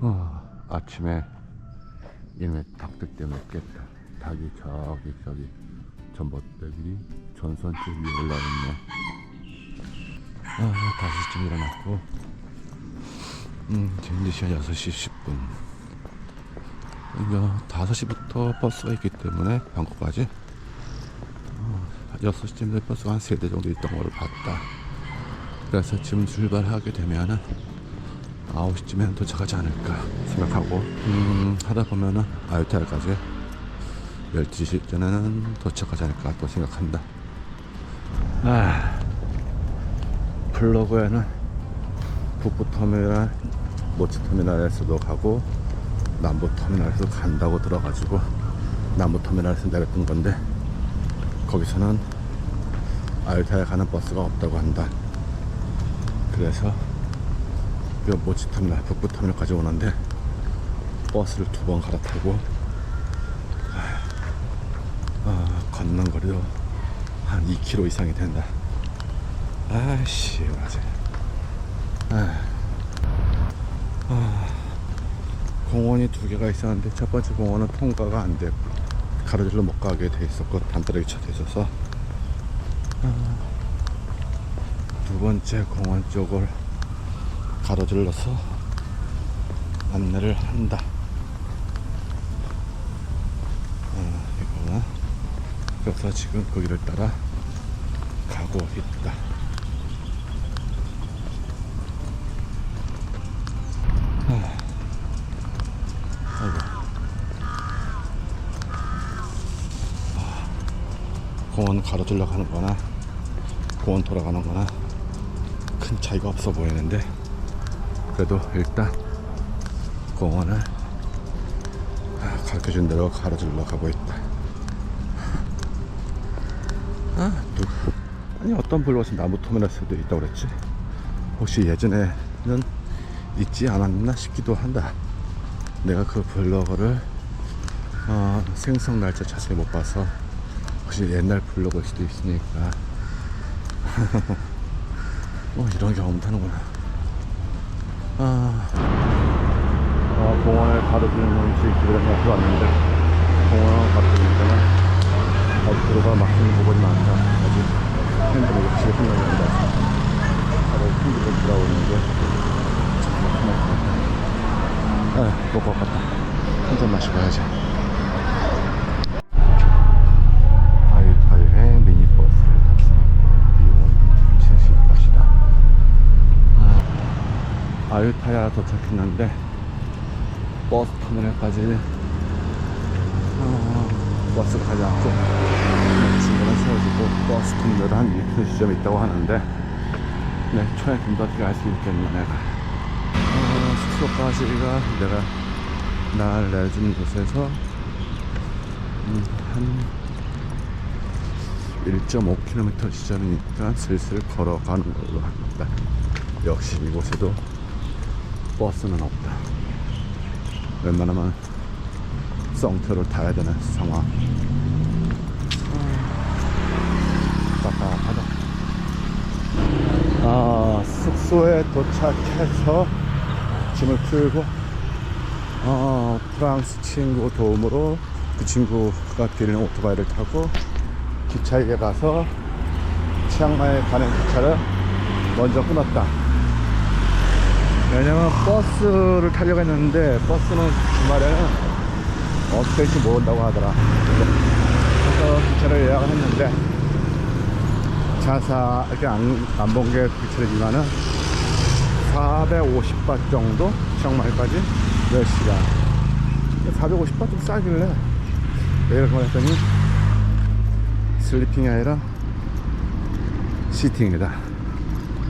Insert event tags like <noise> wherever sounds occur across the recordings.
어, 아침에 얘네 닭들 때문에 깼다. 닭이 저기 저기 전봇대들이 전선줄 위에 올라있네. 아, 5시쯤 일어났고 음, 지금 이제 시간 6시 10분. 이제 5시부터 버스가 있기 때문에 방콕까지 어, 6시쯤 에 버스가 한 3대 정도 있던 걸로 봤다. 그래서 지금 출발하게 되면은 9시쯤에 도착하지 않을까 생각하고 음, 하다 보면은 아유타야까지 12시 전에는 도착하지 않을까 또 생각한다. 아, 블로그에는 북부터미널, 모치터미널에서도 가고 남부터미널에서 간다고 들어가지고 남부터미널에서 내렸던 건데 거기서는 아유타야 가는 버스가 없다고 한다. 그래서 그 모치 터미널, 북부 터미널까지 오는데 버스를 두 번 갈아타고 아, 걷는 거리도 한 2km 이상이 된다. 아씨, 맞아. 아, 아, 공원이 두 개가 있었는데 첫 번째 공원은 통과가 안 됐고 가로질러 못 가게 돼 있었고 단තර하게 쳐져 있어서 아, 두 번째 공원 쪽을 가로질러서 안내를 한다. 아, 이거는 그래서 지금 거기를 따라 가고 있다. 아. 아, 공원 가로질러 가는 거나 공원 돌아가는 거나 큰 차이가 없어 보이는데 그래도 일단 공원을 가르쳐 준 대로 가로질러 가고 있다. 아, 누구? 아니 어떤 블로그에서 나무 터미널스도 있다고 그랬지? 혹시 예전에는 있지 않았나 싶기도 한다. 내가 그 블로그를 어, 생성 날짜 자세히 못 봐서 혹시 옛날 블로그일 수도 있으니까 <laughs> 어, 이런 경험도 하는구나. 아, 어, 공원을 가로지르는 길을 생각해 왔는데 공원 가로지르니까 앞으로가 막히는 부분이 많다. 아직 팬들이 역시 생각이 안 나서 바로 팬들로 돌아오는 게 아, 먹고 갔다. 한 잔 마시고 가야지. 아, 아유타야 도착했는데 버스 터미널까지 어, 버스가 가지 않고 중간에 세워지고 버스 터미널 한 2km 있다고 하는데 네, 초에 좀더 어떻게 알 수 있겠나 내가 어, 숙소까지가 내가 날 내준 곳에서 음, 한 1.5km 지점이니까 슬슬 걸어가는 걸로 합니다. 역시 이곳에도 버스는 없다. 웬만하면 썽터를 타야 되는 상황. 답답하다. 아, 숙소에 도착해서 짐을 풀고, 어, 프랑스 친구 도움으로 그 친구가 빌리는 오토바이를 타고 기차역에 가서 치앙마이에 가는 기차를 먼저 끊었다. 왜냐면 버스를 타려고 했는데 버스는 주말에는 어떻게 될지 모른다고 하더라. 그래서 기차를 예약을 했는데 자세하게 안본 게 기차이지만은 450바 정도 치앙마이까지 몇 시간. 450바 좀 싸길래 왜 이렇게 말했더니 슬리핑이 아니라 시팅이다.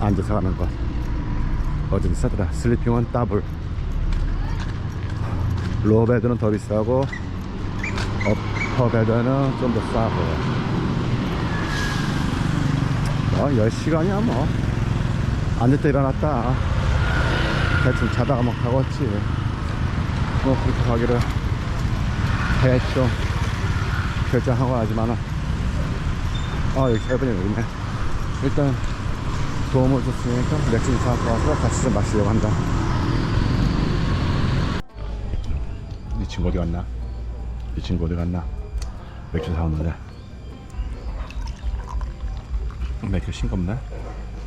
앉아서 가는 것 어쩐지 싸더라. 슬리핑은 더블. 로베드는 더 비싸고 어퍼베드는 좀 더 싸고. 뭐 10시간이야 뭐. 앉았다 일어났다. 대충 자다가 막 가겠지. 뭐 그렇게 가기를 대충 결정하고 하지만은 아 여기 세븐이 여기 있네. 일단 도움을 줬으니까 맥주 사갖고 와서 같이 좀 마시려고 한다. 친구 어디 갔나? 이 친구 어디 갔나? 맥주 사왔는데. 맥주 싱겁네.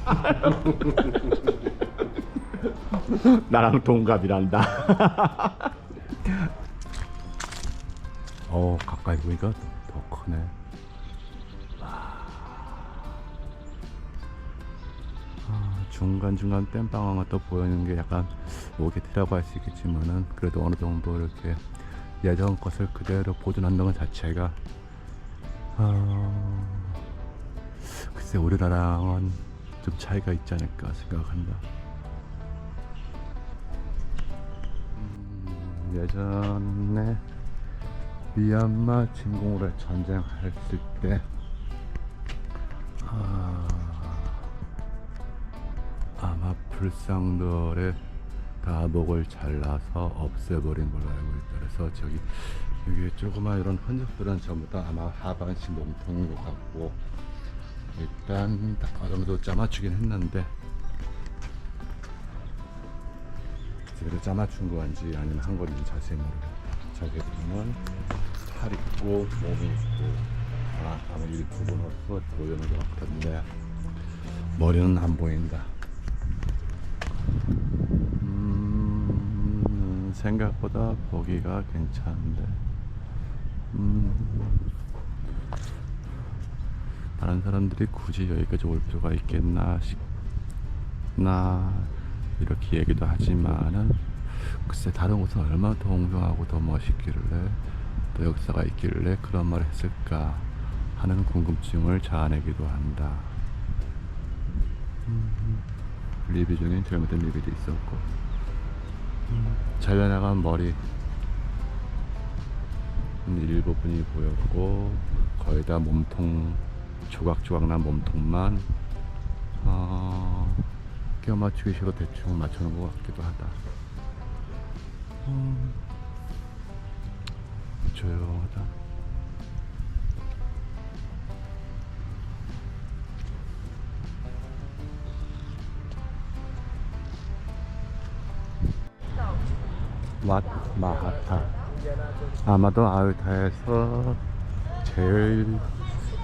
<laughs> 나랑 동갑이란다. <laughs> 어 가까이 보니까 더 크네 중간중간 땜빵한 것도 보이는 게 약간 오게티라고 할 수 있겠지만은 그래도 어느 정도 이렇게 예전 것을 그대로 보존한다는 것 자체가 아, 글쎄 우리나라랑은 좀 차이가 있지 않을까 생각한다. 음, 예전에 미얀마 침공을 전쟁했을 때 아, 불상들의 다 목을 잘라서 없애버린 걸로 알고 있다. 그래서 저기 여기 조그만 이런 흔적들은 전부 다 아마 하반신 몸통인 것 같고 일단 다 어느 정도 짜맞추긴 했는데 제대로 짜맞춘 건지 아니면 한 건지 자세히 모르겠다. 저기 보면 팔 있고 몸이 있고 아, 아마 일부분으로서 보이는 것 같은데 머리는 안 보인다. 음, 생각보다 보기가 괜찮은데. 음, 다른 사람들이 굳이 여기까지 올 필요가 있겠나 싶나 이렇게 얘기도 하지만은 글쎄 다른 곳은 얼마나 더 웅장하고 더 멋있길래 또 역사가 있길래 그런 말을 했을까 하는 궁금증을 자아내기도 한다. 리뷰 중엔 잘못된 리뷰도 있었고 음, 잘려나간 머리 음, 일부분이 보였고 거의 다 몸통 조각조각 난 몸통만. 어, 껴 맞추기 싫어 대충 맞춰놓은 것 같기도 하다. 음, 조용하다 왓 마하타 아마도 아유타에서 제일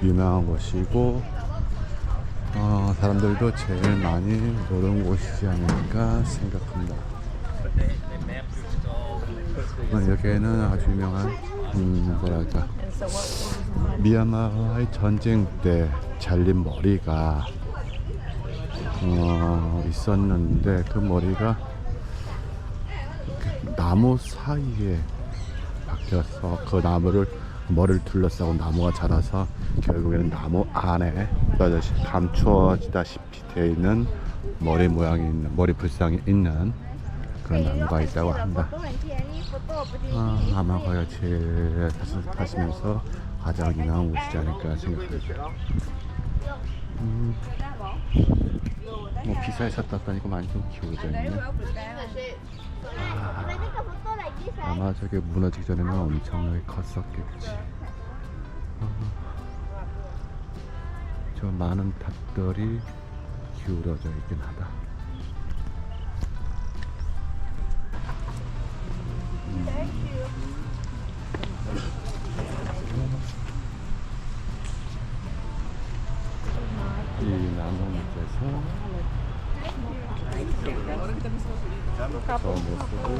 유명한 곳이고 어, 사람들도 제일 많이 오는 곳이지 않을까 생각합니다. 어, 여기에는 아주 유명한 음, 뭐랄까 미얀마의 전쟁 때 잘린 머리가 어, 있었는데 그 머리가 그 나무 사이에 박혀서 그 나무를 머리를 둘러싸고 나무가 자라서 결국에는 나무 안에 빠져시 감추어지다시피 되어 있는 머리 모양이 있는 머리 불상이 있는 그런 나무가 있다고 합니다. 아, 아마 거기가 제일 타시- 타시면서 가장 유명한 곳이지 않을까 생각합니다. 음, 뭐 비사에 샀다 다니고 많이 좀 기울어져 있네. 아마 저게 무너지기 전에는 엄청나게 컸었겠지. 어, 저 많은 탑들이 기울어져 있긴 하다. 이 나무 밑에서 저 모습을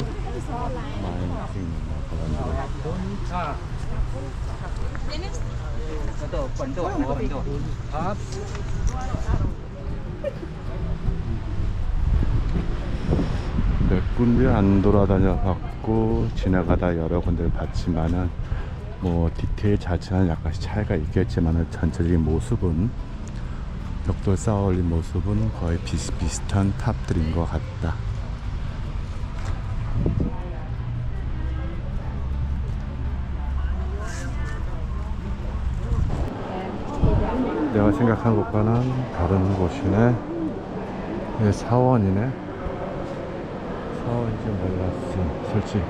몇 군데 안 돌아다녀 봤고 지나가다 여러 군데를 봤지만은 뭐 디테일 자체는 약간씩 차이가 있겠지만은 전체적인 모습은 벽돌 쌓아 올린 모습은 거의 비슷비슷한 탑들인 것 같다. 내가 생각한 것과는 다른 곳이네. 이게 사원이네. 사원인지 몰랐어, 솔직히.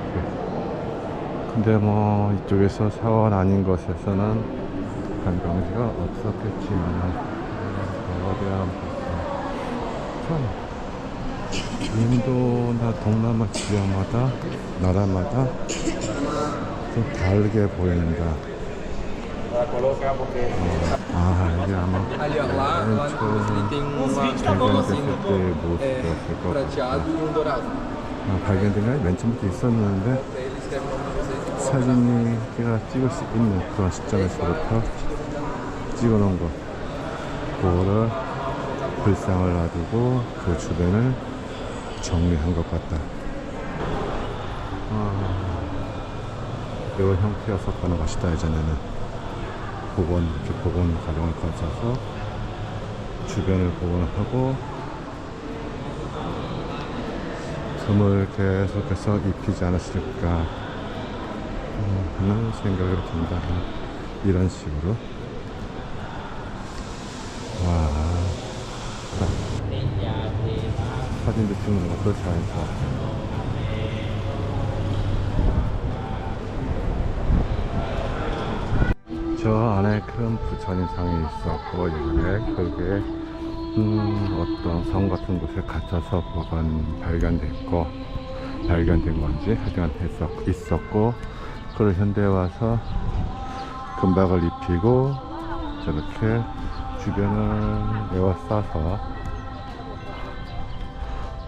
근데 뭐 이쪽에서 사원 아닌 곳에서는 관광지가 없었겠지만 거대한 참 인도나 동남아 지역마다 나라마다 좀 다르게 보인다. 아, 이게 아마 Ali, ó, lá, lá no tem uma, um 발견됐을 때의 모습이었을 é, 것 같다. prateado e um dourado. 아, 발견된 게맨 처음부터 있었는데 사진이가 찍을 수 있는 그런 시점에서부터 찍어놓은 거. 그거를 불상을 놔두고 그 주변을 정리한 것 같다. 아, 이런 형태였었다는 것이다 예전에는 복원 이렇게 복원 과정을 거쳐서 주변을 복원하고 금을 계속해서 입히지 않았을까 하는 생각이 든다. 이런 식으로. 와. 사진도 찍는 것도 잘했어. 저 안에 큰 부처님상이 있었고, 이게 그게, 음, 어떤 성 같은 곳에 갇혀서 보관 발견됐고, 발견된 건지 하여간 했었, 있었고, 그걸 현대에 와서 금박을 입히고 저렇게 주변을 에워싸서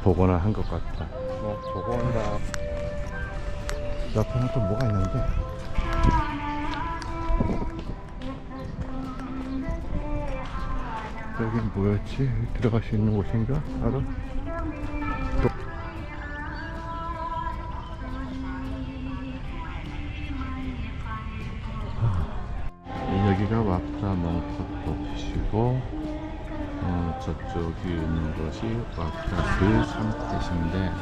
복원을 한 것 같다. 뭐 복원다. 옆에는 또 뭐가 있는데? 여긴 뭐였지? 들어갈 수 있는 곳인가? 바로? 여기가 와프라 멍포토 피시고 어, 저쪽이 있는 것이 와프라 그3대신데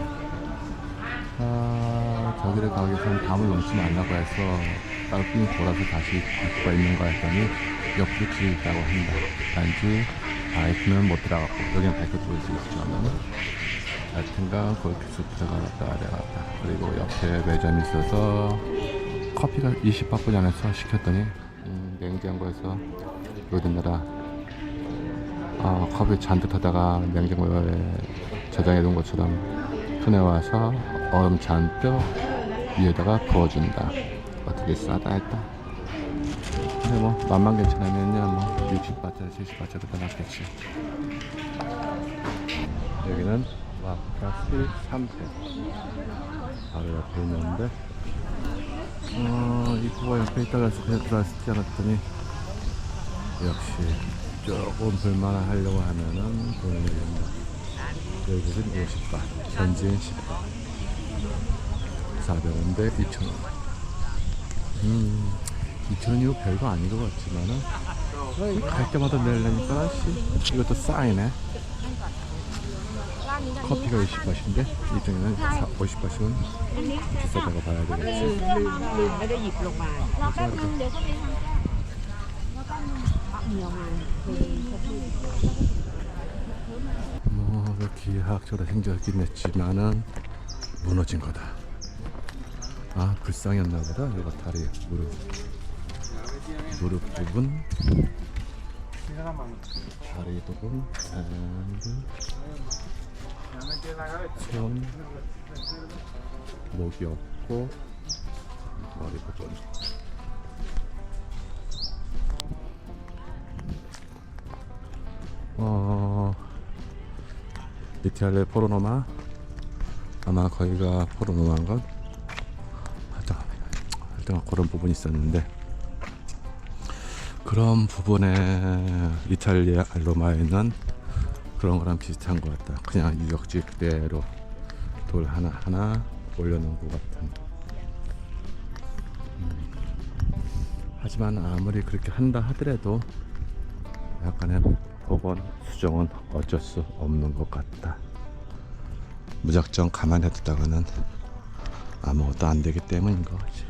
아, 저기를 가기 위해서는 담을 넘지 말라고 해서 딸핀 돌아서 다시 갈 수가 있는가 했더니 옆으로 길이 있다고 한다 단지 바이크는 못 들어갔고 여기는 바이크 들어올 수 있지 않나는 하여튼간 그렇게 쑥 들어갔다 내려갔다. 그리고 옆에 매점이 있어서 커피가 20바쁘지 않아서 시켰더니 음, 냉장고에서 우리나라 아, 컵에 잔뜩 타다가 냉장고에 저장해 둔 것처럼 꺼내와서 얼음 잔뜩 위에다가 부어준다. 어떻게 싸다 했다. 근데 뭐 맛만 괜찮으면요 뭐. 60 바트나 70바트로 다 낫겠지 여기는 와카시 3세 바로 옆에 있는데 어, 입구가 옆에 있다가 그냥 들어왔지 않았더니 역시 조금 볼만을 하려고 하면은 돈을 내린다. 외국은 50바, 현지인 10바. 400원대 2,000원. 음, 2,000원이고 별거 아닌 것 같지만은 갈 때마다 내려니까 씨 이것도 싸이네. 커피가 20바신데 이 중에는 50바씩은 비싸다고 봐야 되겠지 뭐 이렇게 학적으로 생겼긴 했지만은 무너진 거다. 아 불쌍했나 보다. 이거 다리 무릎. 무릎 부분 다리 부분 손 목이 없고 머리 부분 어 이티알레 포르노마? 아마 거기가 포르노마인 건? 하여튼 하여튼 그런 부분이 있었는데 그런 부분에 이탈리아 로마에는 그런 거랑 비슷한 것 같다 그냥 유적지 그대로 돌 하나 하나 올려놓은 것 같은 음. 하지만 아무리 그렇게 한다 하더라도 약간의 복원 수정은 어쩔 수 없는 것 같다. 무작정 가만히 두다가는 아무것도 안 되기 때문인 거지.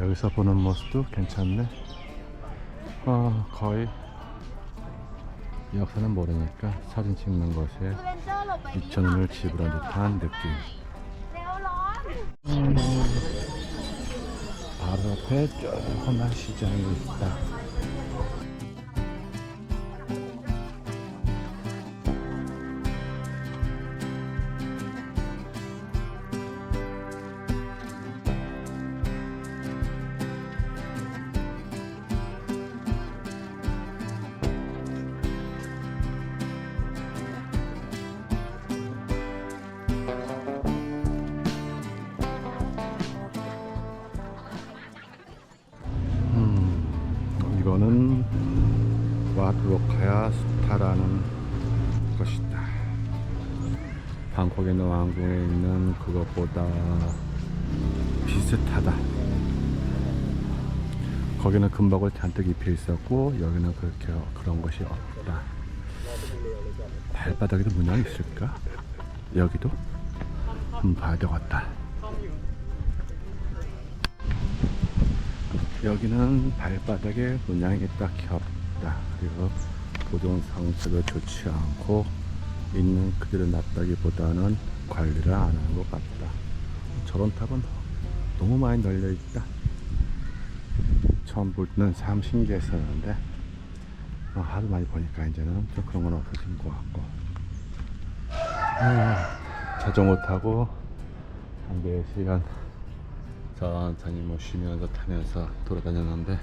여기서 보는 모습도 괜찮네. 어, 거의 역사는 모르니까 사진 찍는 것에 2천원을 지불한 듯한 느낌. 바로 앞에 조그만 시장이 있다. 이거는 와트로카야 스타라는 것이다. 방콕의 왕궁에 있는 그것보다 비슷하다. 거기는 금박을 잔뜩 입혀 있었고 여기는 그렇게 그런 것이 없다. 발바닥에도 문양이 있을까? 여기도 한번 봐야 되겠다. 여기는 발바닥에 문양이 딱히 없다. 그리고 보존 상태도 좋지 않고 있는 그대로 놨다기보다는 관리를 안 하는 것 같다. 저런 탑은 너무 많이 널려 있다. 처음 볼 때는 참 신기했었는데 어, 하도 많이 보니까 이제는 좀 그런 건 없어진 것 같고 아, 자전거 타고 한 4시간 천천히 뭐 쉬면서 타면서 돌아다녔는데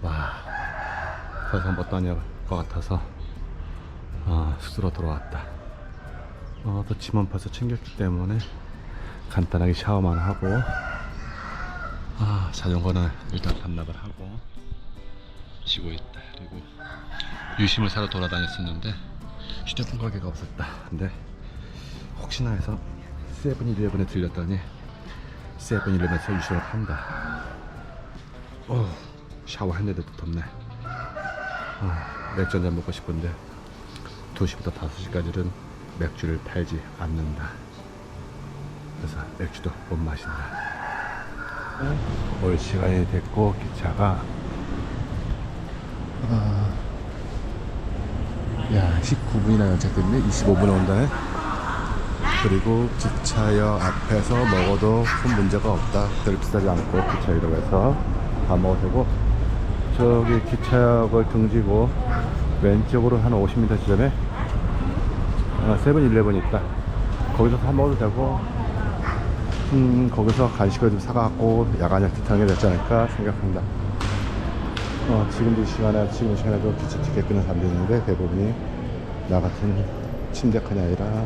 와더 이상 못 다닐 것 같아서 어, 숙소로 돌아왔다. 어, 또 짐은 벌써 챙겼기 때문에 간단하게 샤워만 하고 아 자전거는 일단 반납을 하고 쉬고 있다. 그리고 유심을 사러 돌아다녔었는데 휴대폰 가게가 없었다. 근데 혹시나 해서 세븐일레븐에 들렸더니 세븐일레븐에서 유심을 판다. 어 샤워했는데도 덥네. 아, 맥주 한잔 먹고 싶은데 2시부터 5시까지는 맥주를 팔지 않는다. 그래서 맥주도 못 마신다. 올 시간이 됐고 기차가. 아, 야 19분이나 연착됐네. 25분에 온다네 그리고 기차역 앞에서 먹어도 큰 문제가 없다 별 비싸지 않고 기차 이동해서 다 먹어도 되고 저기 기차역을 등지고 왼쪽으로 한 50m 지점에 어, 세븐일레븐이 있다 거기서 사 먹어도 되고 음, 거기서 간식을 좀 사갖고 야간에 타는 게 낫지 않을까 생각한다. 어, 지금도 이 시간에, 지금 이 시간에도 기차 티켓 끊는 사람들이 있는데 대부분이 나 같은 침대칸이 아니라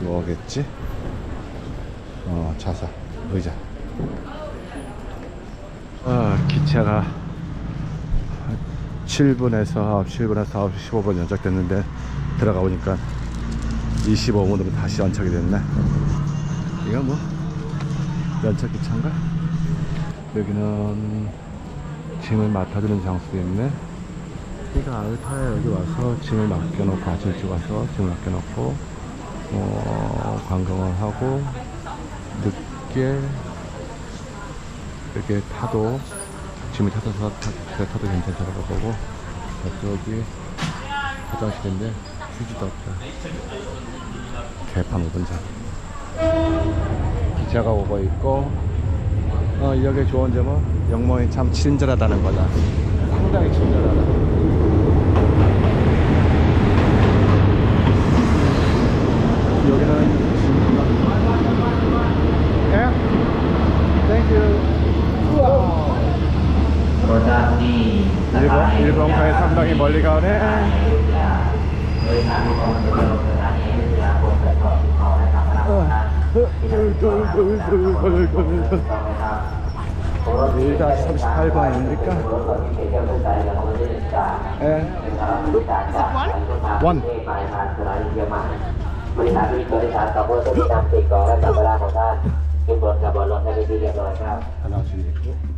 그거겠지? 어, 좌석, 의자. 어, 기차가 7분에서 9시 7분에서 9시 15분 연착됐는데 들어가 보니까 25분으로 다시 연착이 됐네. 이거 뭐 연착 기차인가? 여기는 짐을 맡아주는 장소도 있네. 그러니까 알타에 여기 와서 짐을 맡겨놓고 아침 일찍 와서 짐을 맡겨놓고 어, 관광을 하고 늦게 이렇게 타도 짐을 타서 타, 타- 타도 괜찮다고 보고 저기 화장실인데 휴지도 없다. 개판 5분 전. 기차가 오고 있고 어, 여기 좋은 점은 영몽이 참 친절하다는 거다 상당히 친절하다 여기는 예? 땡큐 일본, 일본가에 상당히 멀리 가네 일 다시 38번 아닙니까? 예. 원. บริษัทที่บริษัทกับผู้ที่นำสิ่งของและสัมภาระของท่าน ทุกคนกับบอลลอนได้ไปที่เรียบร้อยครับ